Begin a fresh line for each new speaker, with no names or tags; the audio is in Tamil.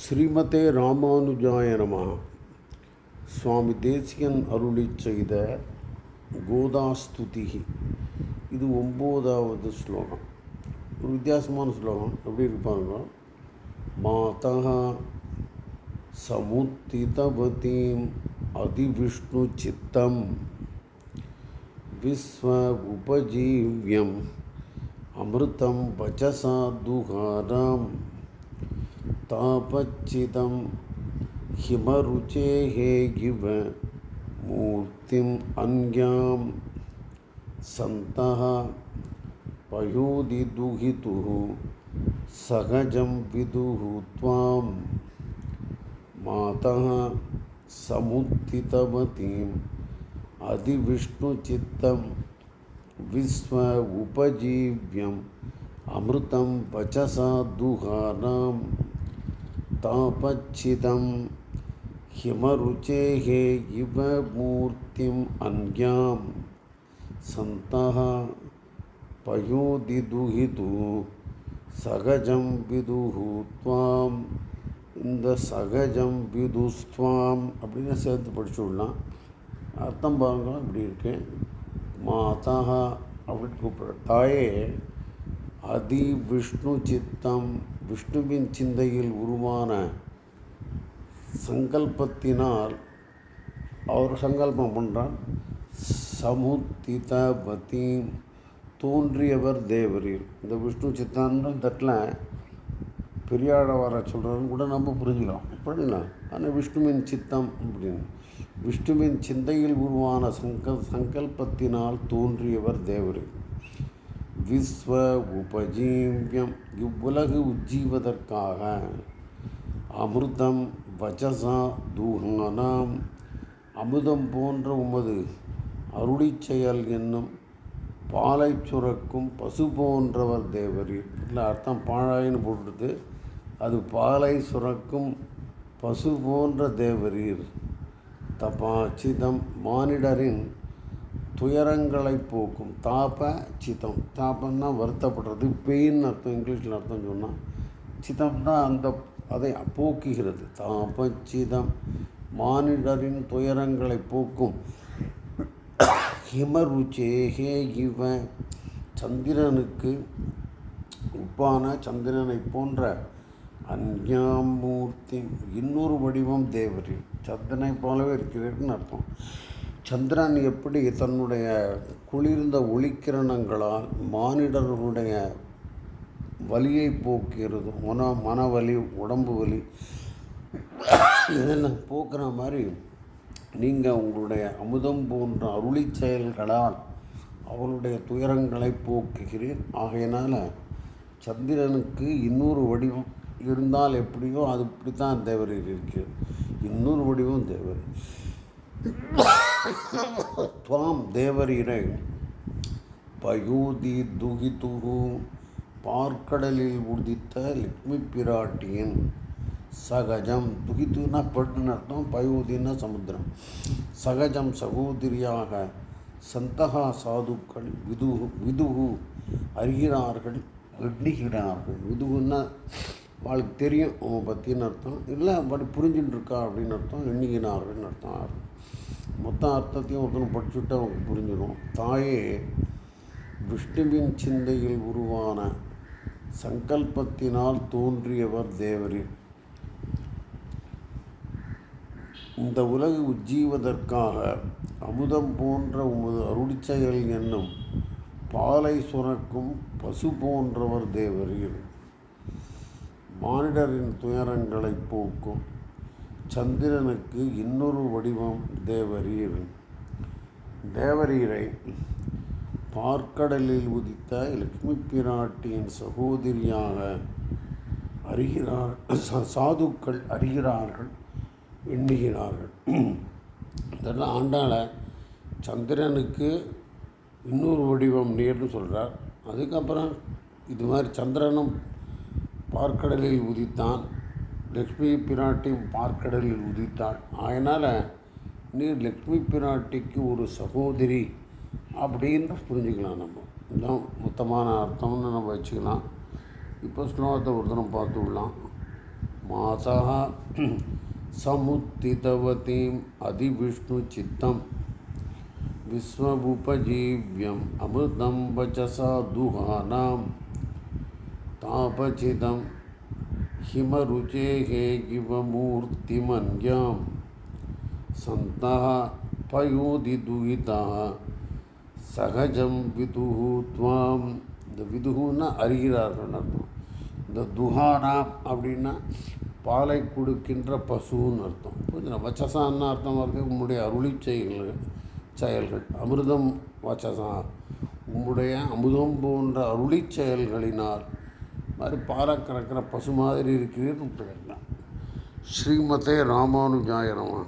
ஸ்ரீமதே ராமானுஜாயனமா சுவாமி தேசிகன் அருளி செய்த கோதாஸ்துதி. இது ஒம்போதாவது ஸ்லோகம். ஒரு வித்தியாசமான ஸ்லோகம். எப்படி இருப்பாங்க மாதா சமுத்திதவதீம் அதிவிஷ்ணு சித்தம் விஸ்வ உபஜீவியம் அமிர்தம் வச்சசா துகாராம் तापच्चिदं हिमरुचेः इव मूर्तिम् अन्यां सन्तः पयोदिदुहितुः सहजं विदुः त्वां मातः समुत्थितवतीम् अधिविष्णुचित्तं विश्व उपजीव्यम् अमृतं वचसा दुहानां तापच्छिदं हिमरुचेः इव मूर्तिम् अन्यां सन्तः पयोदिदुहितु சகஜம் விதுஹு துவாம் இந்த சகஜம் விதுஸ்துவாம் அப்படின்னு சேர்த்து படிச்சு விடலாம் அர்த்தம் பாருங்க இப்படி இருக்கு மாதா அப்படின்னு கூப்பிட்ற தாயே அதி விஷ்ணு சித்தம் விஷ்ணுவின் சிந்தையில் உருவான சங்கல்பத்தினால் அவர் சங்கல்பம் பண்ணுறார் சமுத்திதபதி தோன்றியவர் தேவரீர். இந்த விஷ்ணு சித்தான்னு தட்டில் பெரியாழ வர சொல்கிறன்னு கூட நம்ம புரிஞ்சுக்கலாம் அப்படிங்களா ஆனால் விஷ்ணுவின் சித்தம் அப்படின்னு. விஷ்ணுவின் சிந்தையில் உருவான சங்கல் சங்கல்பத்தினால் தோன்றியவர் தேவரீர். விஸ்வ உபஜீவியம். இவ்வுலகு உஜ்ஜீவதற்காக அமிர்தம் வச்சசா தூகானாம் அமுதம் போன்ற உமது அருளி செயல் என்னும் பாலை சுரக்கும் பசு போன்றவர் தேவரீர் இல்லை அர்த்தம் பாழாயின்னு போட்டுட்டு அது பாலை சுரக்கும் பசு போன்ற தேவரீர். தபா சிதம் மானிடரின் துயரங்களை போக்கும். தாப சித்தம். தாபம்னா வருத்தப்படுறது. பெயின் அர்த்தம் இங்கிலீஷில் அர்த்தம் சொன்னால் சித்தம்னா அந்த அதை போக்குகிறது. தாப சிதம் மானிடரின் துயரங்களை போக்கும். ஹிமருச்சேகே இவ சந்திரனுக்கு உப்பான சந்திரனை போன்ற அந்யாமூர்த்தி இன்னொரு வடிவம் தேவரின் சந்திரனை போலவே இருக்கிறீர்னு அர்த்தம். சந்திரன் எப்படி தன்னுடைய குளிர்ந்த ஒளிக்கிரணங்களால் மானிடர்களுடைய வலியை போக்குகிறது மன மனவலி உடம்பு வலி இதெல்லாம் போக்குற மாதிரி நீங்கள் உங்களுடைய அமுதம் போன்ற அருளி செயல்களால் அவருடைய துயரங்களை போக்குகிறீர். ஆகையினால் சந்திரனுக்கு இன்னொரு வடிவம் இருந்தால் எப்படியோ அது இப்படி தான் தேவரீர் இருக்கிறது. இன்னொரு வடிவம் தேவர் துவாம் தேவரீரை பயூதி துகிதுகு பார்க்கடலில் உதித்த லக்ஷ்மி பிராட்டியின் சகஜம் துகிதுனா பட்டுன்னு அர்த்தம் பயூதினா சமுத்திரம் சகஜம் சகோதரியாக சந்தகா சாதுக்கள் விதுகு விதுகு அறிகிறார்கள் எண்ணுகிறார்கள் விதுகுன்னா அவளுக்கு தெரியும் அவன் பற்றின்னு அர்த்தம். இல்லை அப்படி புரிஞ்சுட்டு இருக்கா அப்படின்னு அர்த்தம் எண்ணுகிறார்கள்னு அர்த்தம். மொத்த அர்த்தத்தையும் ஒருத்தனும் படிச்சுட்டு அவங்க புரிஞ்சிடும். தாயே விஷ்ணுவின் சிந்தையில் உருவான சங்கல்பத்தினால் தோன்றியவர் தேவரின் இந்த உலகு உஜ்ஜீவதற்காக அமுதம் போன்ற உமது அருளிச்செயல் என்னும் பாலை சுரக்கும் பசு போன்றவர் தேவரீர். மானிடரின் துயரங்களை போக்கும். சந்திரனுக்கு இன்னொரு வடிவம் தேவரீர் தேவரீரை பார்க்கடலில் உதித்த லக்ஷ்மி பிராட்டியின் சகோதரியாக அறிகிறார் சாதுக்கள் அறிகிறார்கள் எண்ணுகிறார்கள். இதெல்லாம் ஆண்டால் சந்திரனுக்கு இன்னொரு வடிவம் நேர்னு சொல்கிறார் அதுக்கப்புறம் இது மாதிரி சந்திரனும் பார்க்கடலில் உதித்தான். லக்ஷ்மி பிராட்டி பார்க்கடலில் உதித்தாள். அதனால் நீ லக்ஷ்மி பிராட்டிக்கு ஒரு சகோதரி அப்படின்னு புரிஞ்சுக்கலாம் நம்ம. இதுதான் மொத்தமான அர்த்தம்னு நம்ம வச்சுக்கலாம். இப்போ ஸ்லோகத்தை ஒருத்தனம் பார்த்து விடலாம். மாசா சமுத்திதவதீம் அதிவிஷ்ணு சித்தம் விஸ்வபுபஜீவியம் அமிர்தம் வச்சசா துஹானாம் தாபச்சிதம் हिमरुचेः इव मूर्तिमन्यां सन्तः पयोधिदुहिताः சகஜம் விதுஹு துவாம் இந்த விதுகுன்னா அறிகிறார்கள் அர்த்தம் இந்த துஹானா அப்படின்னா பாலை கொடுக்கின்ற பசுன்னு அர்த்தம் புரியுதுங்களா வச்சசான்னு அர்த்தம் வருது உம்முடைய அருளி செயல்கள் செயல்கள் அமிர்தம் வச்சசா உம்முடைய அமுதம் போன்ற அருளி செயல்களினால் மாதிரி பாறை கறக்கிற பசு மாதிரி இருக்கிறீர்கள் ஸ்ரீமதே ராமானுஜாய நமः